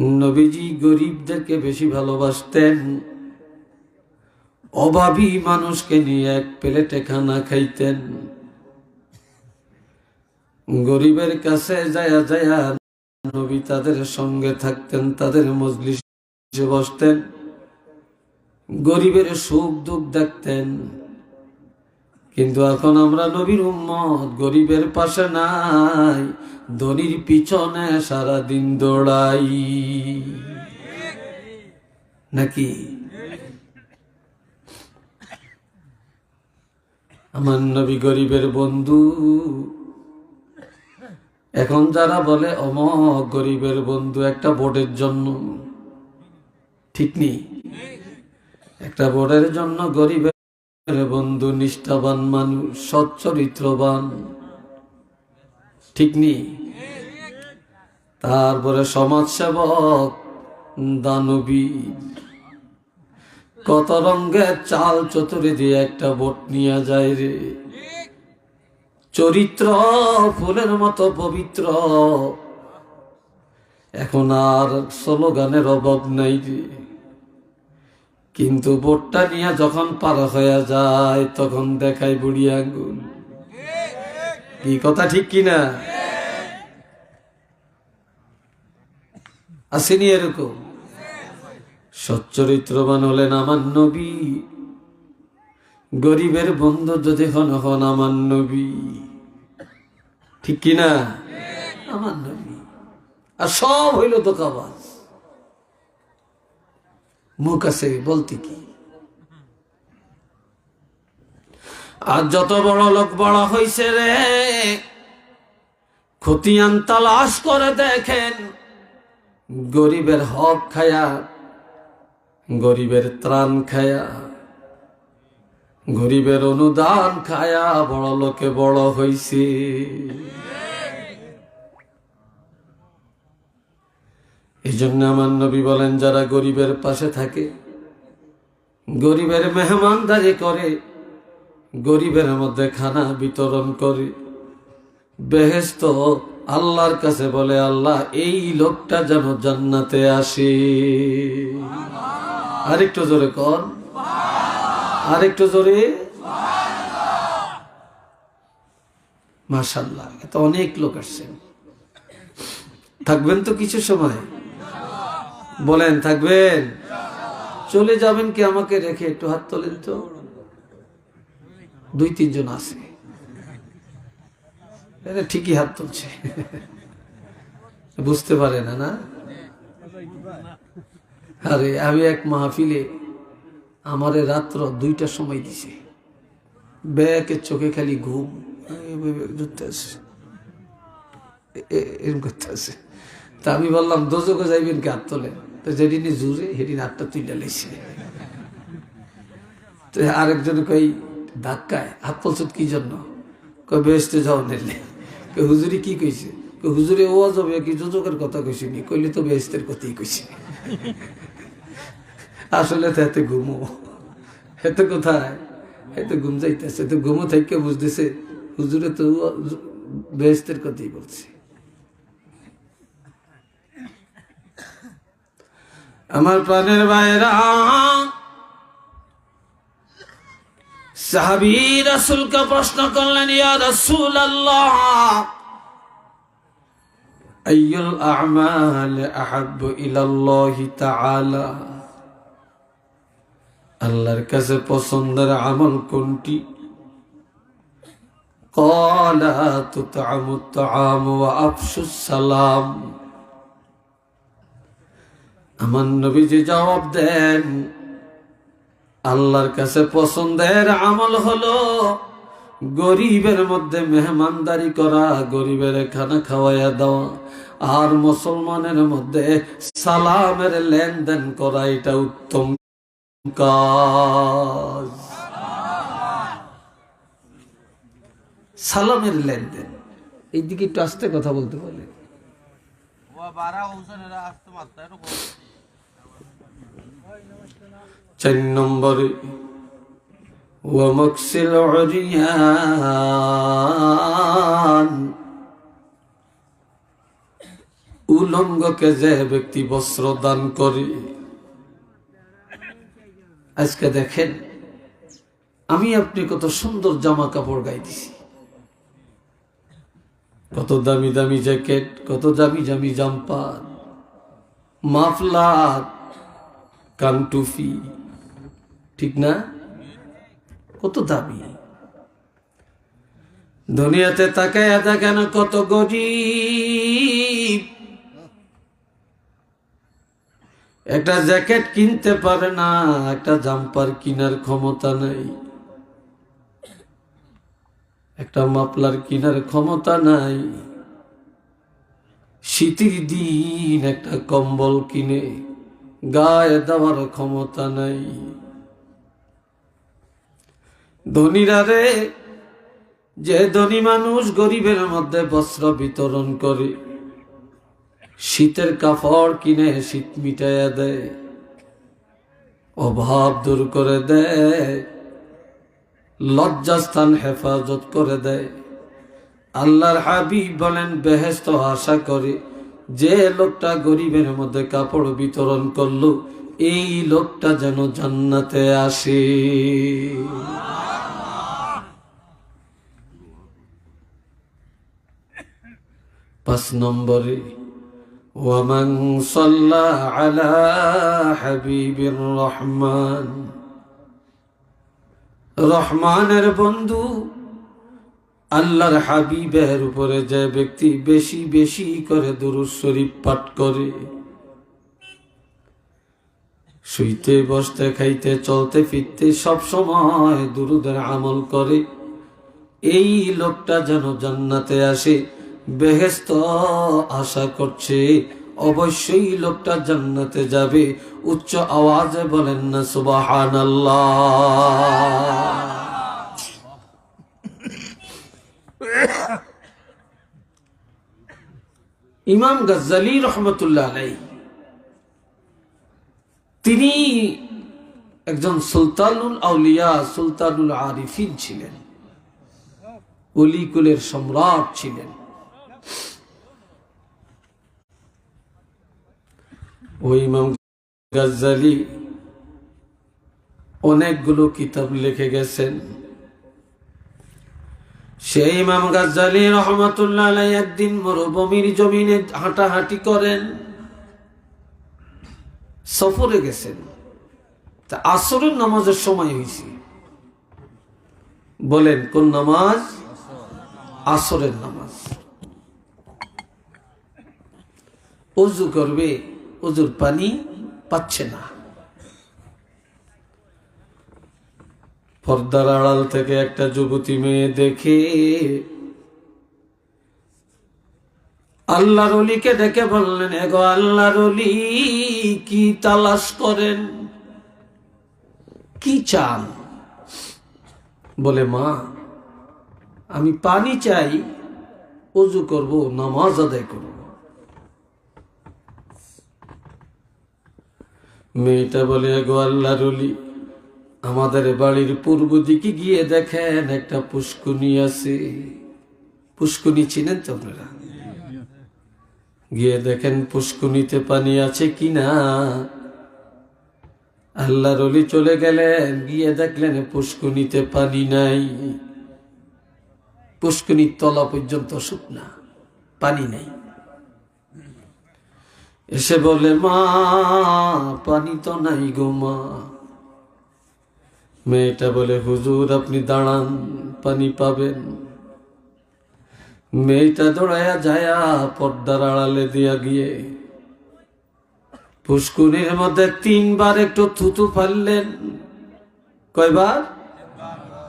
নবীজি গরিবদেরকে বেশি ভালোবাসতেন। অভাবী মানুষকে নিয়ে এক প্লেটে খানা খাইতেন। গরিবের কাছে যায়া যায়া নবী তাদের সঙ্গে থাকতেন, তাদের মজলিসে বসতেন। গরিবের সুখ দুঃখ দেখতেন। কিন্তু এখন আমরা নবীর উম্মত, গরিবের পাশে নাই, ধনির পিছনে সারা দিন দৌড়াই। নাকি? আমার নবী গরিবের বন্ধু। এখন যারা বলে অমক গরিবের বন্ধু একটা ভোটের জন্য। ঠিক নেই। একটা ভোটের জন্য গরিবের বন্ধু, নিষ্ঠাবান মানুষ, সৎ চরিত্রবান। ঠিক নেই তারপরে সমাজসেবক দানবী কত রঙের চাল চতুরে দিয়ে একটা ভোট নিয়ে যায় রে। চরিত্র ফুলের মতো পবিত্র। এখন আর স্লোগানের অভাব নাই রে। কিন্তু বোটটা নিয়ে যখন পার হয়ে যায়, তখন দেখায় বুড়ি আঙ্গুল। কি কথা ঠিক কিনা? আসেনি এরকম? সচ্চরিত্রবান হলেন আমার নবী। গরিবের বন্ধু যদি হন হন আমার নবী। ঠিক কিনা? আমার নবী। আর সব হইল দোকাবাজ মুখ আছে, বলতে কি? আর যত বড় লোক বড় হইছে রে, খতিয়ান তালাশ করে দেখেন, গরিবের হক খায়া, গরিবের ত্রাণ খায়া, গরিবের অনুদান খায়া বড় লোকে বড় হইছে। জন্য আমার নবী বলেন, যারা গরিবের পাশে থাকে, গরিবের মেহমানদারি করে, গরিবের মধ্যে খানা বিতরণ করে বেহেস্ত আল্লাহর কাছে বলে, আল্লাহ, এই লোকটা যেন জান্নাতে আসে। আরেকটু জোরে কর আরেকটু জোরে। মাশাল্লাহ এত অনেক লোক আসছেন। থাকবেন তো কিছু সময়। বলেন, থাকবেন? চলে যাবেন কি আমাকে রেখে? একটু হাত তোলেন তো। দুই, তিনজন আছে। ঠিকই হাত তুলছে। বুঝতে পারে না না? আরে, আমি এক মাহফিলে আমারে রাত্র দুইটার সময় দিছে। ব্যাকের চোখে খালি ঘুম। এরকম করতে আছে। তা আমি বললাম দোজকে যাইবেন কি তোলেন তো যেদিনই জুড়ে সেদিন হাতটা তুইটা লেছে তো আরেকজন কই ধাক্কায় হাত তুলছত কি জন্য? কই বেসতে যাও নিলে কই হুজুরি কি কইছে? কই হুজুরে ও যাবে কি যোজকের কথা কইছে নি? কইলে তো বেহেস্তের কথাই কইছে। আসলে তো এতে ঘুমো। এতে কোথায়? এতে ঘুম যাইতেছে। তো ঘুমো থেকে বুঝতেছে, হুজুরে তো বেহেস্তের কথাই বলছে। আমার প্রাণের বাইরা সাহাবি রাসুলকে প্রশ্ন করলেন ইয়া রাসূল আল্লাহ আইয়ুল আ'মাল আহাব্বু ইলাল্লাহি তাআলা আল্লাহর কাছে পছন্দের আমল কোনটি قال تطعم الطعام وافشو السلام আমার নবীজি জবাব দেন, আল্লাহর কাছে পছন্দের আমল হলো গরিবের মধ্যে মেহমানদারি করা, গরিবের খানা খাওয়াইয়া দেওয়া, আর মুসলমানের মধ্যে সালামের লেনদেন করা, এটা উত্তম কাজ। সালামের লেনদেন। এইদিকে একটু আস্তে কথা বলতে বলে চার নম্বরে, ওয়ামকসিল উলঙ্গকে যে ব্যক্তি বস্ত্র দান করে, আজকে দেখেন, আমি আপনি কত সুন্দর জামা কাপড় গাইতেছি। কত দামি দামি জ্যাকেট, কত দামি দামি জাম্পার মাফলার কানটুফি। ঠিক না? কত দামি। দুনিয়াতে তাকায় দেখেন কত গরিব একটা জ্যাকেট কিনতে পারে না, একটা জাম্পার কিনার ক্ষমতা নেই। একটা মাপলার কিনার ক্ষমতা নাই। শীতের দিন একটা কম্বল কিনে গায়ে দেওয়ার ক্ষমতা নাই। ধনীরা রে, যে ধনী মানুষ গরিবের মধ্যে বস্ত্র বিতরণ করে, শীতের কাপড় কিনে শীত মিটাইয়া দেয়, অভাব দূর করে দেয়, লজ্জাস্থান হেফাজত করে দেয়। আল্লাহর হাবিব বলেন বেহেস্ত আশা করে যে লোকটা গরিবের মধ্যে কাপড় বিতরণ করল, এই লোকটা যেন জান্নাতে আসে। পাঁচ নম্বরে, ওয়ামান সাল্লা আলা রহমান। রহমানের বন্ধু আল্লাহর হাবিবের উপরে যে ব্যক্তি বেশি বেশি করে দুরুদ শরীফ পাঠ করে, শুইতে, বসতে, খাইতে, চলতে, ফিরতে, সব সময় দুরুদের আমল করে, এই লোকটা যেন জান্নাতে আসে বেহেস্ত আশা করছে, অবশ্যই লোকটা জান্নাতে যাবে, উচ্চ আওয়াজে বলেন না সুবাহান ইমাম গজ্জালি রহমতুল্লাহ আলাই তিনি একজন সুলতানুল আউলিয়া, সুলতানুল আরিফিন ছিলেন। অলিকুলের সম্রাট ছিলেন। ওই ইমাম গাজ্জালি অনেকগুলো কিতাব লিখে গেছেন। সেই ইমাম গাজ্জালি রহমতুল্লাহ একদিন মরুভূমির জমিনে হাঁটাহাঁটি করেন। সফরে গেছেন। তা আসরের নামাজের সময় হয়েছে। বলেন, কোন নামাজ? আসরের নামাজ। অজু করবে, অজুর পানি পাচ্ছে না। পর্দার আড়াল থেকে একটা যুবতী মেয়ে দেখে আল্লাহর অলিকে ডেকে বললেন এগো আল্লাহর অলি, কি তালাশ করেন? কি চান? বলে, মা, আমি পানি চাই, অজু করব, নামাজ আদায় করব। মেয়েটা বলে গো আল্লাহর অলি আমাদের বাড়ির পূর্ব দিকে গিয়ে দেখেন একটা পুষ্কুনি আছে। পুষ্কুনি চিনেন তো আপনারা? গিয়ে দেখেন পুষ্কুনিতে পানি আছে কিনা। আল্লাহর অলি চলে গেলেন, গিয়ে দেখলেন পুষ্কুনিতে পানি নাই। পুষ্কুনির তলা পর্যন্ত শুকনা, পানি নাই। এসে বলে, মা, পানি তো নাই গো মা। মেয়েটা বলে, হুজুর, আপনি দাঁড়ান, পানি পাবেন। মেয়েটা দৌড়াইয়া যায়া পর্দার আড়ালে দিয়া গিয়ে পুষ্কুনির মধ্যে তিনবার একটু থুতু ফাললেন। কয়বার?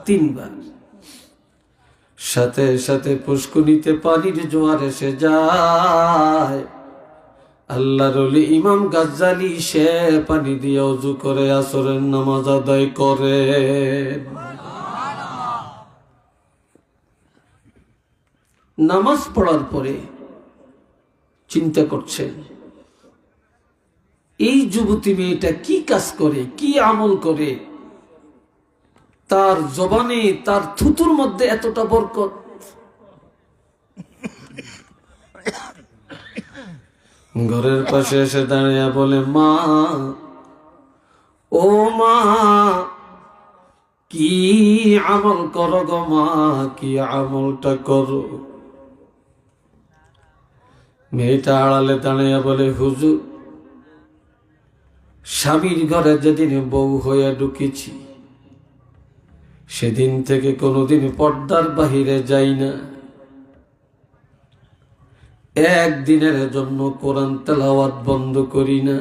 তিনবার। সাথে সাথে পুষ্কুনিতে পানির জোয়ার এসে যায়। আল্লাহর ইমাম গাজ্জালি, সে পানি দিয়ে অজু করে আসরের নামাজ আদায় করে। নামাজ পড়ার পরে চিন্তা করছেন এই যুবতী মেয়েটা কি কাজ করে, কি আমল করে? তার জবানে, তার থুতুর মধ্যে এতটা বরকত ঘরের পাশে এসে দাঁড়িয়ে বলে, মা, ও মা, কি আমল করো গো মা, কি আমলটা করো? মেয়েটা আড়ালে দাঁড়িয়ে বলে, হুজুর, স্বামীর ঘরে যেদিন বউ হয়ে ঢুকেছি, সেদিন থেকে কোনোদিন পর্দার বাহিরে যাই না। একদিনের জন্য কোরআন তেলাওয়াত বন্ধ করি না।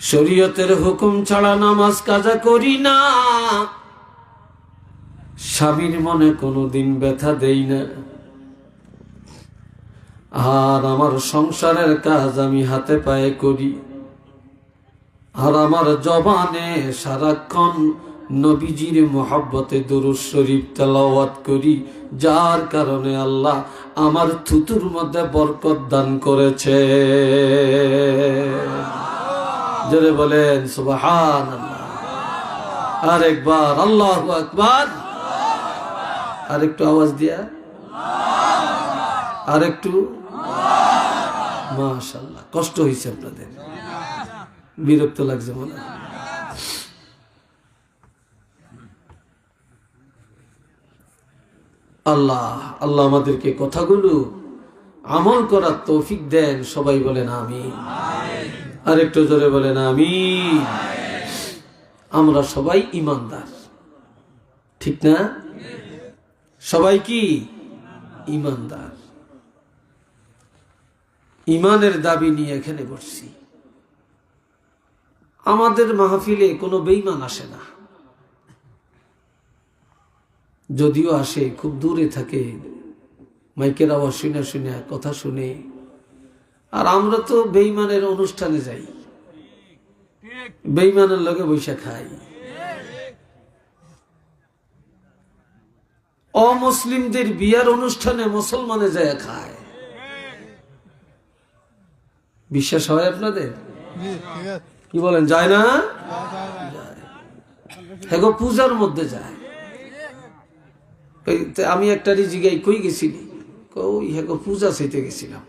শরীয়তের হুকুম ছাড়া নামাজ কাজা করি না। স্বামীর মনে কোনোদিন ব্যথা দেই না। আর আমার সংসারের কাজ আমি হাতে পায়ে করি। আর আমার জবানে সারাক্ষণ নবীজির মোহাব্বতে দুরুজ শরীফ তেলাওয়াত করি, যার কারণে আল্লাহ আমার থুতুর মধ্যে বরকত দান করেছে। জোরে বলেন সুবাহান আরেকবার আল্লাহ আকবার। আরেকটু আওয়াজ দিয়া। আর আরেকটু। মাশাল্লাহ কষ্ট হয়েছে আপনাদের। বিরক্ত লাগছে মনে হয়। আল্লাহ আল্লাহ আমাদেরকে কথাগুলো আমল করার তৌফিক দেন। সবাই বলেন আমি আর একটু জোরে বলেন আমি আমরা সবাই ইমানদার। ঠিক না? সবাই কি? ইমানদার। ইমানের দাবি নিয়ে এখানে বসছি। আমাদের মাহফিলে কোনো বেইমান আসে না। যদিও আসে, খুব দূরে থাকে। মাইকের আওয়াজ শুনে শুনে, কথা শুনে। আর আমরা তো বেইমানের অনুষ্ঠানে যাই। বেইমানের লগে বৈশা খাই। অমুসলিমদের বিয়ার অনুষ্ঠানে মুসলমানে যায় খায়। বিশ্বাস হয় আপনাদের? কি বলেন, যায় না? হ্যাঁ পূজার মধ্যে যায়। আমি একটা জিগাই কই গেছিলি? কই হ্যাঁ পূজা চাইতে গেছিলাম।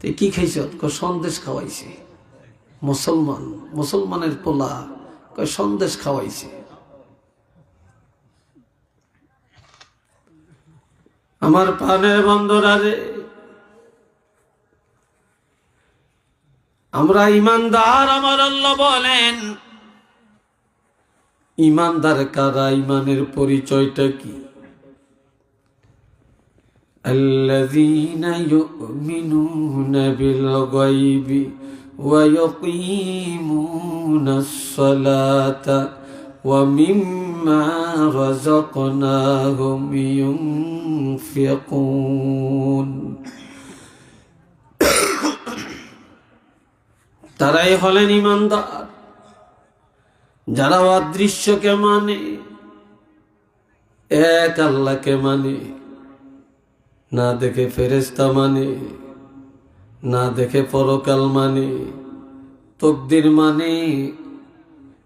তো কি খাইছ? সন্দেশ খাওয়াইছে। মুসলমান, মুসলমানের পোলা সন্দেশ খাওয়াইছে। আমার প্রাণের বন্ধুরা রে, আমরা ইমানদার, আমার আল্লাহ বলেন ইমানদার কারা ইমানের পরিচয়টা কি الذين يؤمنون بالغيب ويقيمون الصلاة ومما رزقناهم ينفقون তারাই হলেন ইমানদার যারা অদৃশ্যকে মানে এক আল্লাহকে মানে না দেখে ফেরেস্তা মানে না দেখে পরকাল মানে তকদির মানে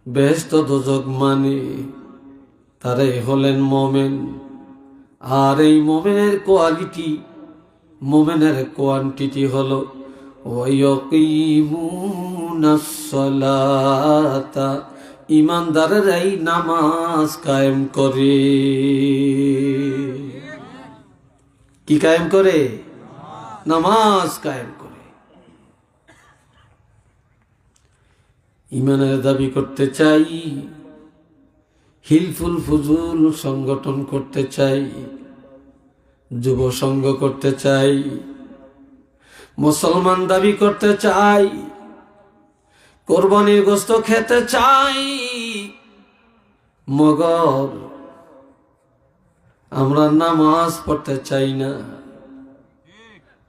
বেহস্ত দোজক মানে তারাই হলেন মোমেন। আর এই মোমেনের কোয়ালিটি, মোমেনের কোয়ান্টিটি হল হলো ওয়কিমুনাসসালাতা ইমানদারেরাই নামাজ কায়েম করে। কি কায়েম করে? নামাজ কায়েম করে। ইমানের দাবি করতে চাই, হিলফুল ফুজুল সংগঠন করতে চাই, যুব সংঘ করতে চাই, মুসলমান দাবি করতে চাই কোরবানির গোস্ত খেতে চাই। মগর, আমরা নামাজ পড়তে চাই না।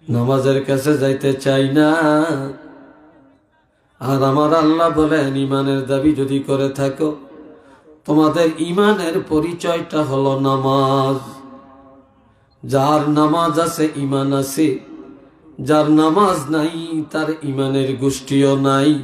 নামাজের কাছে যাইতে চাই না। আর আমার আল্লাহ বলেন, ইমানের দাবি যদি করে থাকো, তোমাদের ইমানের পরিচয়টা হলো নামাজ। যার নামাজ আছে, ইমান আছে। যার নামাজ নাই, তার ইমানের গোষ্ঠীও নাই।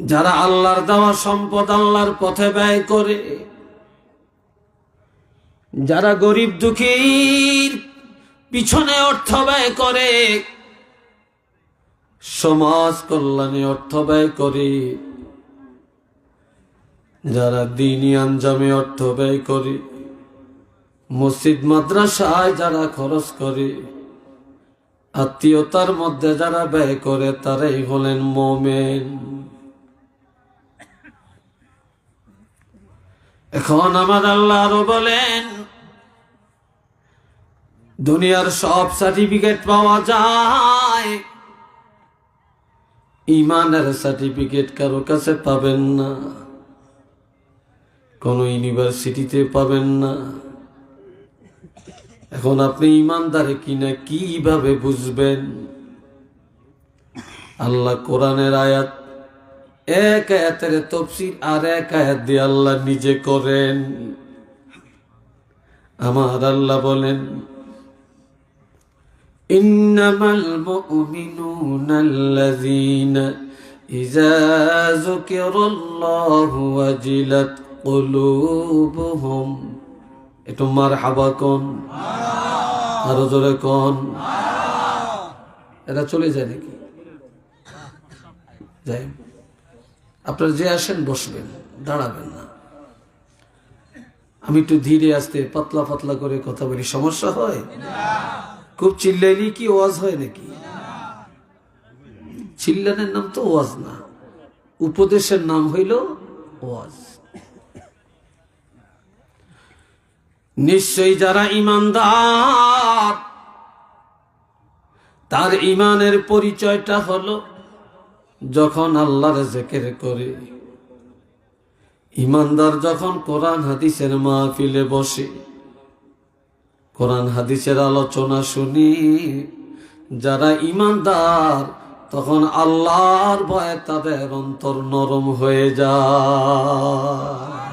যারা আল্লাহর দেওয়া সম্পদ আল্লাহর পথে ব্যয় করে, যারা গরিব দুঃখীর পিছনে অর্থ ব্যয় করে, সমাজ কল্যাণে অর্থ ব্যয় করে, যারা দিনই আঞ্জামে অর্থ ব্যয় করে, মসজিদ, মাদ্রাসায় যারা খরচ করে, আত্মীয়তার মধ্যে যারা ব্যয় করে, তারাই হলেন মোমেন। এখন আমার আল্লাহ আরও বলেন, দুনিয়ার সব সার্টিফিকেট পাওয়া যায়। ইমানের সার্টিফিকেট কারও কাছে পাবেন না। কোনো ইউনিভার্সিটিতে পাবেন না। এখন আপনি ইমানদারে কিনা কীভাবে বুঝবেন? আল্লাহ কোরআনের আয়াত এক আয়াতের তফসির আর এক আয়াত দিয়ে আল্লাহ নিজে করেন। আমার আল্লাহ বলেন, ইন্নামাল মুমিনুনা আল্লাযীনা ইযা যুকিরাল্লাহু ওয়াজিলাত কুলুবুহুম। একটু মারহাবা কোন। আরও জোরে কোন। এরা চলে যায় নাকি? যায় আপনারা যে আসেন, বসবেন, দাঁড়াবেন না। আমি একটু ধীরে আসতে পাতলা পাতলা করে কথা বলি, সমস্যা হয়? খুব চিল্লাইলি কি ওয়াজ হয় নাকি? চিল্লানের নাম তো ওয়াজ না, উপদেশের নাম হইল ওয়াজ। নিশ্চয়ই যারা ইমানদার, তার ইমানের পরিচয়টা হলো যখন আল্লাহর জেকের করে, ইমানদার যখন কোরআন হাদিসের মাহফিলে বসে, কোরআন হাদিসের আলোচনা শুনি, যারা ইমানদার তখন আল্লাহর ভয়ে তাদের অন্তর নরম হয়ে যায়।